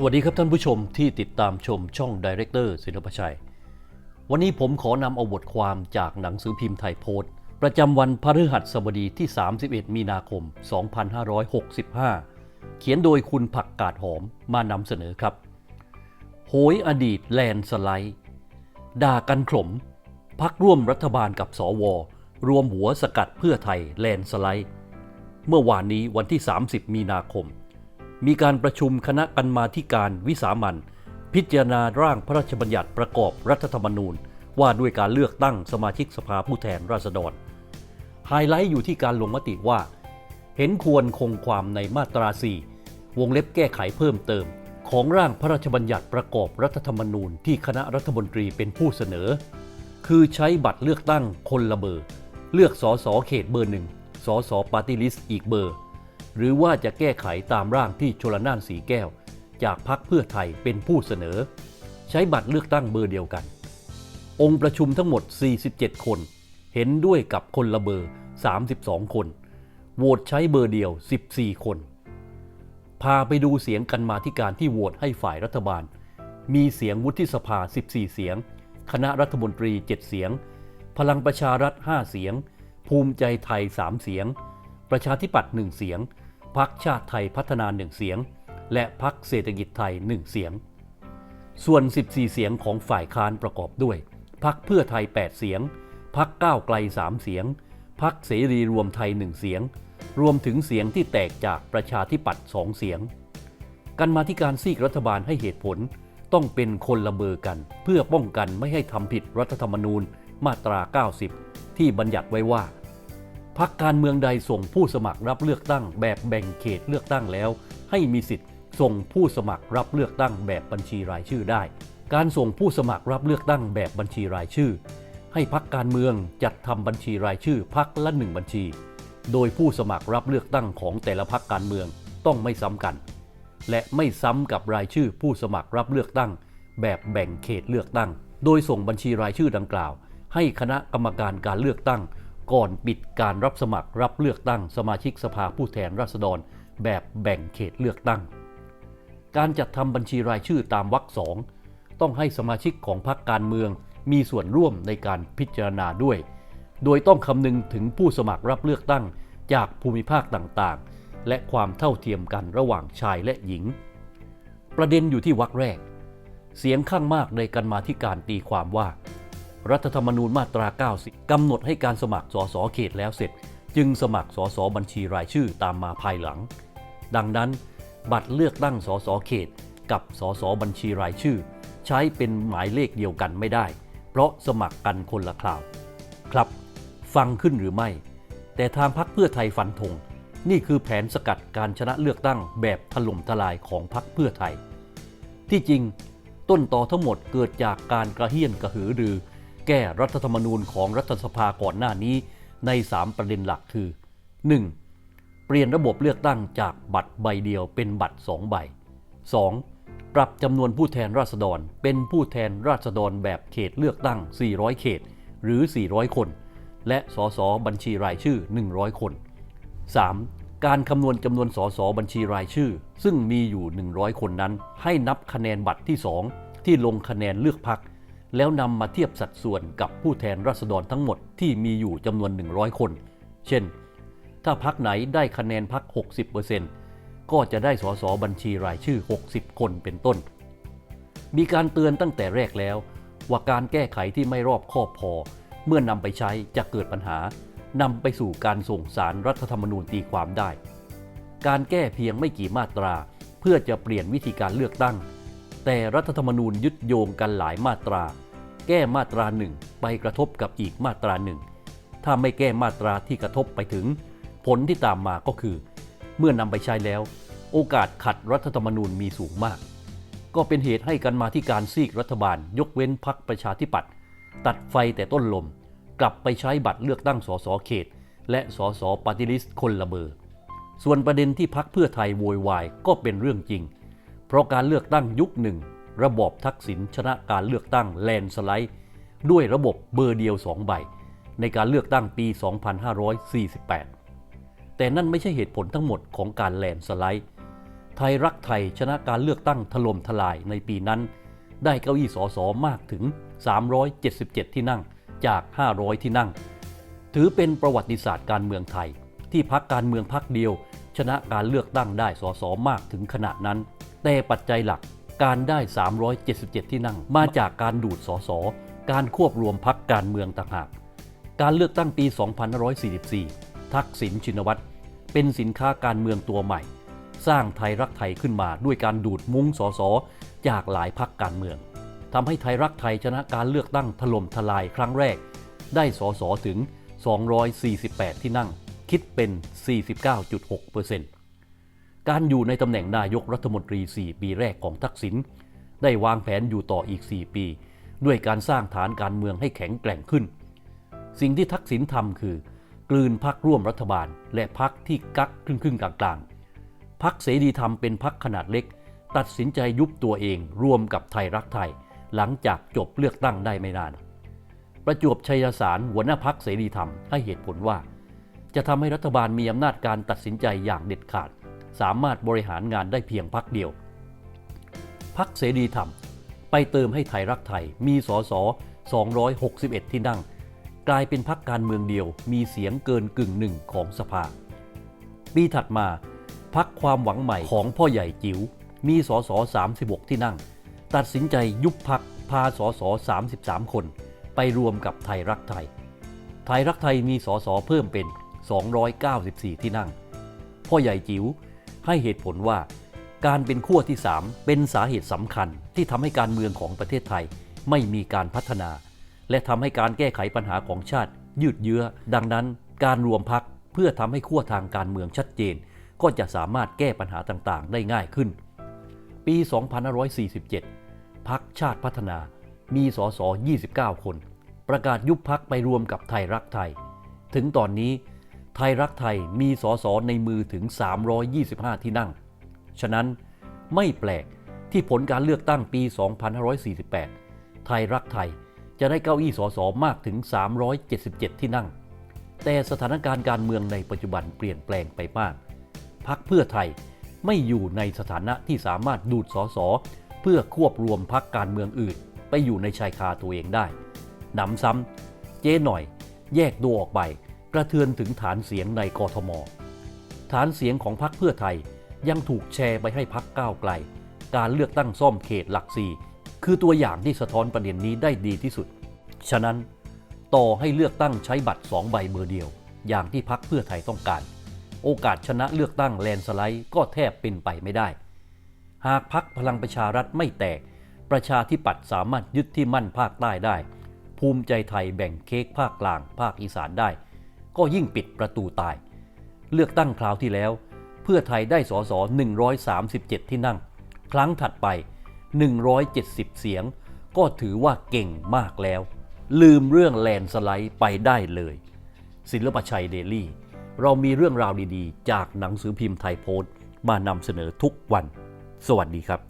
สวัสดีครับท่านผู้ชมที่ติดตามชมช่องดีเรคเตอร์ศิลปชัย วันนี้ผมขอนำเอาบทความจากหนังสือพิมพ์ไทยโพสต์ ประจำวันพฤหัสบดีที่ 31 มีนาคม 2565 เขียนโดยคุณผักกาดหอมมานำเสนอครับ โหยอดีตแลนสไลด์ ด่ากันขลม พักร่วมรัฐบาลกับสว รวมหัวสกัดเพื่อไทยแลนสไลด์ เมื่อวานนี้วันที่ 30 มีนาคม มีการประชุมคณะกรรมาธิการวิสามันพิจารณาร่างพระราชบัญญัติประกอบรัฐธรรมนูญ ว่าด้วยการเลือกตั้งสมาชิกสภาผู้แทนราษฎร ไฮไลท์อยู่ที่การลงมติว่า เห็นควรคงความในมาตรา 4 วงเล็บแก้ไขเพิ่มเติม ของร่างพระราชบัญญัติประกอบรัฐธรรมนูญที่คณะรัฐมนตรีเป็นผู้เสนอ คือใช้บัตรเลือกตั้งคนละเบอร์ เลือกสอสอเขตเบอร์หนึ่งสอสอปาร์ตี้ลิสต์อีกเบอร์ หรือว่าจะแก้ไขตามร่างที่ชลน่านสีแก้ว จากพรรคเพื่อไทยเป็นผู้เสนอ ใช้บัตรเลือกตั้งเบอร์เดียวกัน องค์ประชุมทั้งหมด 47 คน เห็นด้วยกับคนละเบอร์ 32 คน โหวตใช้เบอร์เดียว 14 คน พาไปดูเสียงกันมาที่การที่โหวตให้ฝ่ายรัฐบาล มีเสียงวุฒิสภา 14 เสียง คณะรัฐมนตรี 7 เสียง พลังประชารัฐ 5 เสียง ภูมิใจไทย 3 เสียง ประชาธิปัตย์1เสียงพักชาติไทยพัฒนา1เสียง และพักเศรษฐกิจไทย1เสียง ส่วน 14 เสียงของฝ่ายค้านประกอบด้วยพักเพื่อไทย 8 เสียงพักก้าวไกล 3 เสียงพักเสรีรวมไทย 1 เสียง รวมถึงเสียงที่แตกจากประชาธิปัตย์ 2 เสียง กันมาที่การซีกรัฐบาลให้เหตุผลต้องเป็นคนละเบอร์กัน เพื่อป้องกันไม่ให้ทำผิดรัฐธรรมนูญมาตรา 90 ที่บัญญัติไว้ว่า พักการเมืองใดส่งผู้สมัครรับเลือกตั้ง แบบแบ่งเขตเลือกตั้งแล้ว ให้มีสิทธิ์ส่งผู้สมัครรับเลือกตั้งแบบบัญชีรายชื่อได้ การส่งผู้สมัครรับเลือกตั้งแบบบัญชีรายชื่อ ให้พักการเมืองจัดทำบัญชีรายชื่อพักละหนึ่งบัญชี โดยผู้สมัครรับเลือกตั้งของแต่ละพักการเมืองต้องไม่ซ้ำกัน และไม่ซ้ำกับรายชื่อผู้สมัครรับเลือกตั้ง แบบแบ่งเขตเลือกตั้ง โดยส่งบัญชีรายชื่อดังกล่าว ให้คณะกรรมการการเลือกตั้ง ก่อนปิดการรับสมัครรับเลือกตั้งสมาชิกสภาผู้แทนราษฎร แบบแบ่งเขตเลือกตั้ง การจัดทำบัญชีรายชื่อตามวรรคสองต้องให้สมาชิกของพรรคการเมืองมีส่วนร่วมในการพิจารณาด้วย โดยต้องคำนึงถึงผู้สมัครรับเลือกตั้งจากภูมิภาคต่างๆ และความเท่าเทียมกันระหว่างชายและหญิง ประเด็นอยู่ที่วรรคแรก เสียงข้างมากในกันมาที่การตีความว่า รัฐธรรมนูญมาตรา 90 กำหนดให้การสมัครสสเขตแล้วเสร็จ จึงสมัครสสบัญชีรายชื่อตามมาภายหลัง ดังนั้นบัตรเลือกตั้งสสเขต กับสสบัญชีรายชื่อ ใช้เป็นหมายเลขเดียวกันไม่ได้ เพราะสมัครกันคนละคราว ครับ ฟังขึ้นหรือไม่ แต่ทางพรรคเพื่อไทยฟันธงนี่คือแผนสกัดการชนะเลือกตั้งแบบถล่มทลายของพรรคเพื่อไทย ที่จริงต้นต่อทั้งหมดเกิดจากการกระเฮี้ยนกระหือรือ แก้รัฐธรรมนูญของรัฐสภาก่อนหน้านี้ใน 3 ประเด็นหลักคือ 1. เปลี่ยนระบบเลือกตั้งจากบัตรใบเดียวเป็นบัตร 2 ใบ 2. ปรับจำนวนผู้แทนราษฎรเป็นผู้แทนราษฎรแบบเขตเลือกตั้ง 400 เขต หรือ 400 คน และสสบัญชีรายชื่อ 100 คน 3. การคำนวณจำนวนสสบัญชีรายชื่อ ซึ่งมีอยู่ 100 คนนั้น ให้นับคะแนนบัตรที่ 2 ที่ลงคะแนนเลือกพัก แล้วนำมาเทียบสัดส่วนกับผู้แทนราษฎรทั้งหมดที่มีอยู่จำนวน 100 คน เช่น ถ้าพักไหนได้คะแนนพัก 60%ก็จะได้สสบัญชีรายชื่อ 60 คนเป็นต้น มีการเตือนตั้งแต่แรกแล้ว ว่าการแก้ไขที่ไม่รอบคอบพอ เมื่อนำไปใช้จะเกิดปัญหานำไปสู่การส่งสารรัฐธรรมนูญตีความได้ การแก้เพียงไม่กี่มาตรา เพื่อจะเปลี่ยนวิธีการเลือกตั้ง แต่รัฐธรรมนูญยึดโยงกันหลายมาตรา แก้มาตราหนึ่งไปกระทบกับอีกมาตราหนึ่ง ถ้าไม่แก้มาตราที่กระทบไปถึง ผลที่ตามมาก็คือ เมื่อนำไปใช้แล้ว โอกาสขัดรัฐธรรมนูญมีสูงมาก ก็เป็นเหตุให้กันมาที่การซีกรัฐบาล ยกเว้นพักประชาธิปัตย์ตัดไฟแต่ต้นลม กลับไปใช้บัตรเลือกตั้งสสเขต และสสปาร์ติลิสต์คนละเบอร์ ส่วนประเด็นที่พักเพื่อไทยโวยวายก็เป็นเรื่องจริง เพราะการเลือกตั้งยุคหนึ่ง ระบอบทักษิณชนะการเลือกตั้งแลนสไลด์ด้วยระบบเบอร์เดียว2ใบ ในการเลือกตั้งปี 2548 แต่นั่นไม่ใช่เหตุผลทั้งหมดของการแลนสไลด์ ไทยรักไทยชนะการเลือกตั้งถล่มทลายในปีนั้น ได้เก้าอี้สอสอมากถึง 377 ที่นั่งจาก 500 ที่นั่ง ถือเป็นประวัติศาสตร์การเมืองไทย ที่พักการเมืองพักเดียว ชนะการเลือกตั้งได้สอสอมากถึงขนาดนั้น แต่ปัจจัยหลักการได้ 377 ที่นั่ง มาจากการดูดสส การควบรวมพักการเมืองต่างหาก การเลือกตั้งปี 2544 ทักษิณชินวัตรเป็นสินค้าการเมืองตัวใหม่ สร้างไทยรักไทยขึ้นมาด้วยการดูดมุ้งสสจากหลายพักการเมืองทำให้ไทยรักไทยชนะการเลือกตั้งถล่มทลายครั้งแรก ได้สสถึง 248 ที่นั่ง คิดเป็น 49.6% การอยู่ในตำแหน่งนายกรัฐมนตรี 4 ปีแรกของทักษิณได้วางแผนอยู่ต่ออีก 4 ปี ด้วยการสร้างฐานการเมืองให้แข็งแกร่งขึ้น สิ่งที่ทักษิณทำคือกลืนพักร่วมรัฐบาล และพักที่กักครึ่งๆกลางๆพักเสรีธรรมเป็นพักขนาดเล็ก ตัดสินใจยุบตัวเองรวมกับไทยรักไทย หลังจากจบเลือกตั้งได้ไม่นาน ประจวบชัยสารหัวหน้าพักเสรีธรรมให้เหตุผลว่า จะทำให้รัฐบาลมีอำนาจการตัดสินใจอย่างเด็ดขาด สามารถบริหารงานได้เพียงพักเดียว พักเสรีธรรม ไปเติมให้ไทยรักไทยมีสส261 ที่นั่ง กลายเป็นพักการเมืองเดียวมีเสียงเกินกึ่งหนึ่งของสภา ปีถัดมาพักความหวังใหม่ของพ่อใหญ่จิ๋วมีสส36 ที่นั่ง ตัดสินใจยุบพักพาสส33 คน ไปรวมกับไทยรักไทย ไทยรักไทยมีสสเพิ่มเป็น 294 ที่นั่ง พ่อใหญ่จิ๋ว ให้เหตุผลว่าการเป็นขั้วที่ 3 เป็นสาเหตุสำคัญที่ทำให้การเมืองของประเทศไทยไม่มีการพัฒนา และทำให้การแก้ไขปัญหาของชาติยืดเยื้อ ดังนั้นการรวมพักเพื่อทำให้ขั้วทางการเมืองชัดเจน ก็จะสามารถแก้ปัญหาต่างๆ ได้ง่ายขึ้น ปี 2547 พักชาติพัฒนา มีสส 29 คน ประกาศยุบพักไปรวมกับไทยรักไทย ถึงตอนนี้ ไทยรักไทยมีสสในมือถึง 325 ที่นั่ง ฉะนั้นไม่แปลกที่ผลการเลือกตั้งปี 2548 ไทยรักไทยจะได้เก้าอี้สสมากถึง 377 ที่นั่ง แต่สถานการณ์การเมืองในปัจจุบันเปลี่ยนแปลงไปมาก พักเพื่อไทยไม่อยู่ในสถานะที่สามารถดูดสสเพื่อควบรวมพักการเมืองอื่น ไปอยู่ในชายคาตัวเองได้ หนำซ้ำเจ๊หน่อยแยกตัวออกไป กระเทือนถึงฐานเสียงในกทม ฐานเสียงของพรรคเพื่อไทยยังถูกแชร์ไปให้พรรคก้าวไกล การเลือกตั้งซ่อมเขตหลักสี่คือตัวอย่างที่สะท้อนประเด็นนี้ได้ดีที่สุด ฉะนั้นต่อให้เลือกตั้งใช้บัตร 2 ใบเบอร์เดียว อย่างที่พรรคเพื่อไทยต้องการ โอกาสชนะเลือกตั้งแลนสไลด์ก็แทบเป็นไปไม่ได้ หากพักพลังประชารัฐไม่แตก ประชาธิปัตย์สามารถยึดที่มั่นภาคใต้ได้ ภูมิใจไทยแบ่งเค้กภาคกลาง ภาคอีสานได้ ก็ยิ่งปิดประตูตาย เลือกตั้งคราวที่แล้ว เพื่อไทยได้สส137 ที่นั่ง ครั้งถัดไป 170 เสียง ก็ถือว่าเก่งมากแล้ว ลืมเรื่องแลนสไลด์ไปได้เลย ศิลปชัยเดลี่ เรามีเรื่องราวดีๆ จากหนังสือพิมพ์ไทยโพสต์มานำเสนอทุกวัน สวัสดีครับ